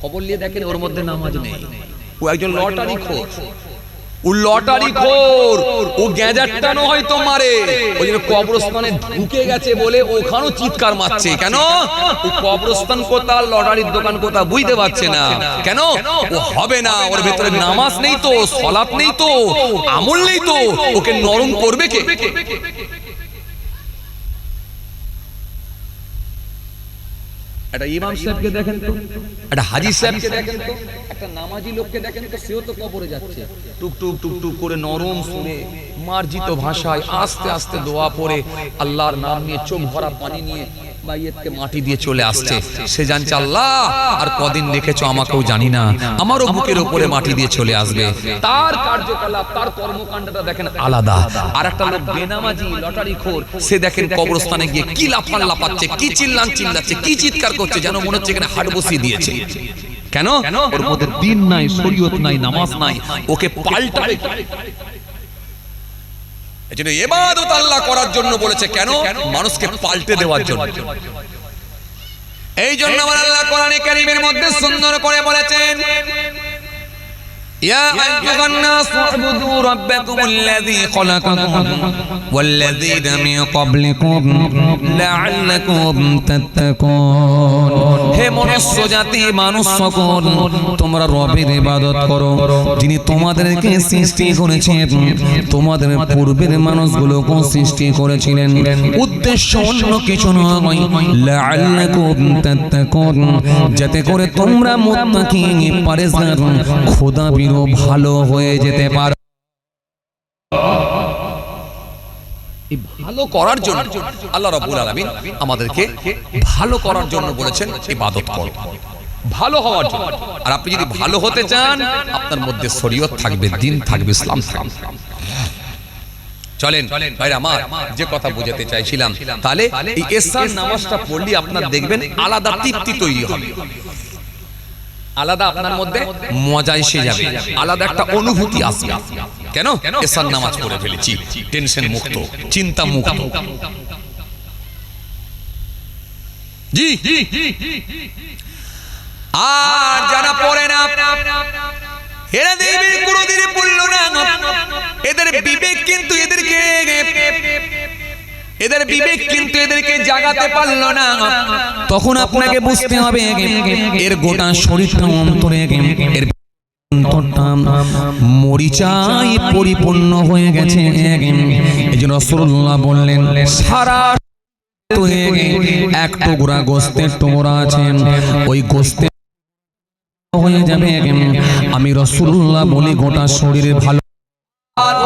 খবর নিয়ে দেখেন ওর মধ্যে নামাজ নেই। ও একজন লটারি খোর। ও লটারি খোর। ও হয়তো মারে। ওই জন্য কবরস্থানে ঢুকে গেছে বলে ওখানেও চিৎকার মারছে। কেন? ও কবরস্থান কোথা লটারির দোকান কোথা বুঝতে পারছে না। কেন? ও হবে না। ওর ভেতরে নামাজ নেই তো, সলাপ নেই তো, আমল নেই তো। ওকে নরম করবে কে? একটা ইমাম সাহেবকে দেখেন তো। একটা হাজি সাহেবকে দেখেন তো। একটা নামাজি লোককে দেখেন তো সেও তো কবরে যাচ্ছে। টুকটুক টুক টুক টুক করে নরম সুরে মার্জিত ভাষায় আস্তে আস্তে দোয়া পড়ে আল্লাহর নাম নিয়ে চোখ ভরা পানি নিয়ে মাটি দিয়ে চলে আসছে। সে জানছে, আল্লাহ, আর কদিন রেখেছো আমাকেও জানি না। আমারও বুকের উপরে মাটি দিয়ে চলে আসবে। তার কার্যকলাপ, তার কর্মকাণ্ডটা দেখেন আলাদা। আর একটা লোক বেনামাজি, লটারি খোর, সে দেখেন কবরস্থানে গিয়ে কি লাফান লাফাচ্ছে কি চিল্লান চিল্লাচ্ছে, কি চিৎকার করছে, যেন মনে হচ্ছে এখানে হাট বসিয়ে দিয়েছে। কেন? ওর মধ্যে দিন নাই, শরীয়ত নাই, নামাজ নাই। ওকে পাল্টাবে। কে? এজন্য ইবাদত আল্লাহ করার জন্য বলেছে কেন মানুষকে পাল্টে দেওয়ার জন্য এই জন্য আমার আল্লাহ কোরআনে কারীমের মধ্যে সুন্দর করে বলেছেন يا أيها الناس اعبدوا ربكم الذي خلقكم والذين من قبلكم لعلكم تتقون হে মনুষ্য জাতি, মানুষ সকল। তোমরা রবের ইবাদত করো। যিনি তোমাদেরকে সৃষ্টি করেছেন, তোমাদের পূর্বের মানুষগুলোকে সৃষ্টি করেছিলেন। উদ্দেশ্য অন্য কিছু নয়। যাতে করে তোমরা মুত্তাকি খোদা বিরো ভালো হয়ে যেতে পারো। ভালো করার জন্য আল্লাহ রাব্বুল আলামিন আমাদেরকে ভালো করার জন্য বলেছেন ইবাদত ভালো হওয়ার জন্য। আর আপনি যদি ভালো হতে চান, আপনার মধ্যে শরীয়ত থাকবে, দিন থাকবে, ইসলাম চলেন, ভাইরা আমার, যে কথা বোঝাতে চাইছিলাম, তাহলে এই নামাজটা পড়লে আপনার দেখবেন আলাদা তৃপ্তি তৈরি হবে। আলাদা আপনার মধ্যে মজা এসে যাবে। আলাদা একটা অনুভূতি আসবে। কেন? এসার নামাজ পড়ে ফেলেছি। টেনশন মুক্ত। চিন্তা মুক্ত। জি। আর যারা পড়ে না এরা দেখবে কোনোদিন পড়ল না। এদের বিবেক কিন্তু এদেরকে এদের বিবেক কিন্তু এদেরকে জাগাতে পারল না। তখন আপনাকে বুঝতে হবে এর গোটা শরীরটা অন্তরে এর মরিচাই পরিপূর্ণ হয়ে গেছে। এই জন্য রসুল্লাহ বললেন, সারা এক টুকরা গোস্তের টুকরা আছেন ওই গোস্তের হয়ে যাবে। আমি রসুল্লাহ বলি, গোটা শরীরে ভালো।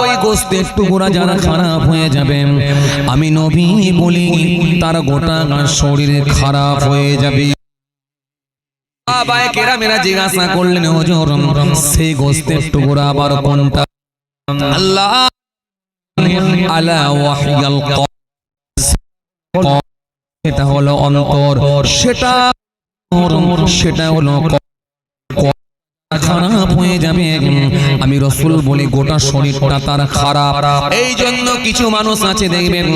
ওই গোস্তের টুকরা যারা খারাপ হয়ে যাবে, আমি নবী বলি, তার গোটা শরীরে খারাপ হয়ে যাবে। বাবায় কেরামেরা জিজ্ঞাসা করলেন সেই গোস্তের আবার কোনটা? আল্লাহ হলো অন্তর। সেটা সেটা হলো খারাপ হয়ে যাবে। আমি রসুল বলি, গোটা শরীরটা তার খারাপ। এই জন্য কিছু মানুষ আছে, দেখবেন,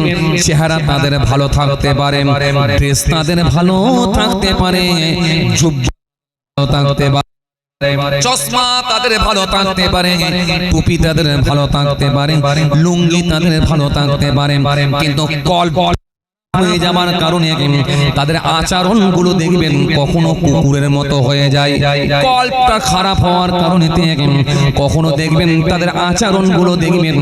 চেহারা তাদের ভালো থাকতে পারে ড্রেস তাদের ভালো থাকতে পারে চশমা তাদের ভালো থাকতে পারে, টুপি তাদের ভালো থাকতে পারে, লুঙ্গি তাদের ভালো থাকতে পারে, কিন্তু কল হয়ে যাওয়ার কারণে তাদের আচরণগুলো দেখবেন কখনো কুকুরের মতো হয়ে যায়। কল্পটা খারাপ হওয়ার কারণে কখনো দেখবেন তাদের আচরণগুলো দেখবেন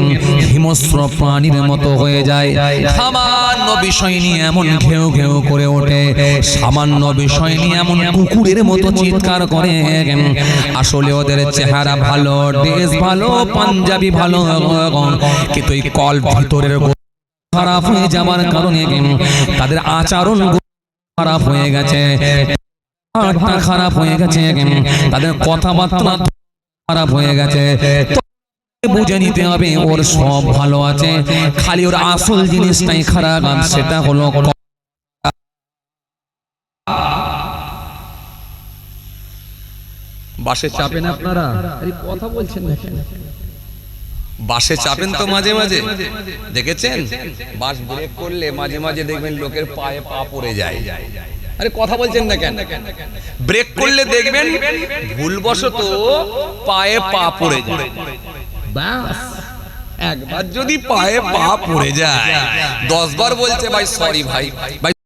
হিমস্র প্রাণীর মতো হয়ে যায়। সামান্য বিষয় নিয়ে এমন ঘেউ ঘেউ করে ওঠে। সামান্য বিষয় নিয়ে এমন কুকুরের মতো চিৎকার করে। আসলে ওদের চেহারা ভালো ড্রেস ভালো পাঞ্জাবি ভালো কিন্তু এই কল ভিতরের খারাপ হয়ে যাওয়ার কারণে তাদের আচরণ খারাপ হয়ে গেছে। খারাপ হয়ে গেছে। তাদের কথাবার্তা খারাপ হয়ে গেছে। বুঝে নিতে হবে ওর সব ভালো আছে। খালি ওর আসল জিনিসটাই খারাপ সেটা হলো বাসে চাপেন আপনারা? কথা বলছেন বাসে চাপেন তো মাঝে মাঝে। দেখেছেন? বাস ব্রেক করলে মাঝে মাঝে দেখবেন লোকের পায়ে পা পড়ে যায়। আরে কথা বলছেন না কেন? ব্রেক করলে দেখবেন ভুলবশত পায়ে পা পড়ে যায়। একবার যদি পায়ে পা পড়ে যায়। দশ বার বলছে ভাই সরি ভাই ভাই